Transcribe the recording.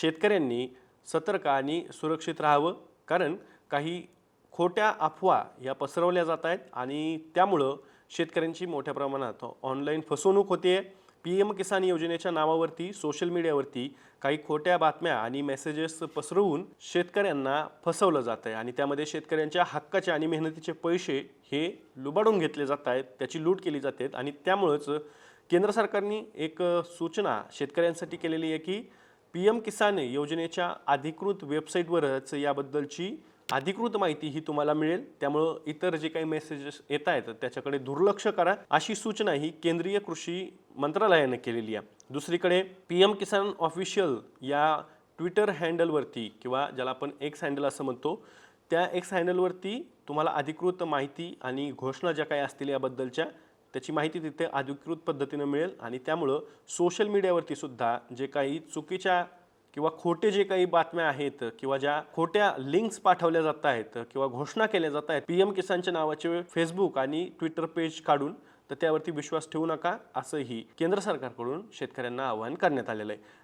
शेतकऱ्यांनी सतर्क आणि सुरक्षित राहावं. कारण काही खोट्या अफवा या पसरवल्या जात आहेत आणि त्यामुळं शेतकऱ्यांची मोठ्या प्रमाणात ऑनलाईन फसवणूक होते. पी एम किसान योजनेच्या नावावरती सोशल मीडियावरती काही खोट्या बातम्या आणि मेसेजेस पसरवून शेतकऱ्यांना फसवलं जात आहे. आणि त्यामध्ये शेतकऱ्यांच्या हक्काचे आणि मेहनतीचे पैसे हे लुबाडून घेतले जात आहेत त्याची लूट केली जाते. आणि त्यामुळंच केंद्र सरकारने एक सूचना शेतकऱ्यांसाठी केलेली आहे की पी एम किसान योजनेच्या अधिकृत वेबसाईटवरच याबद्दलची अधिकृत माहिती ही तुम्हाला मिळेल. त्यामुळं इतर जे काही मेसेजेस येत आहेत त्याच्याकडे दुर्लक्ष करा. अशी सूचना ही केंद्रीय कृषी मंत्रालयानं केलेली आहे. दुसरीकडे पी एम किसान ऑफिशियल या ट्विटर हँडलवरती किंवा ज्याला आपण एक्स हँडल असं म्हणतो त्या एक्स हँडलवरती तुम्हाला अधिकृत माहिती आणि घोषणा ज्या काही असतील याबद्दलच्या त्याची माहिती तिथे अधिकृत पद्धतीनं मिळेल आणि त्यामुळं सोशल मीडियावरती सुद्धा जे काही चुकीच्या किंवा खोटे जे काही बातम्या आहेत किंवा ज्या खोट्या लिंक्स पाठवल्या जात आहेत किंवा घोषणा केल्या जात आहेत पी एम किसानच्या नावाचे फेसबुक आणि ट्विटर पेज काढून तर त्यावरती विश्वास ठेवू नका असंही केंद्र सरकारकडून शेतकऱ्यांना आवाहन करण्यात आलेलं आहे.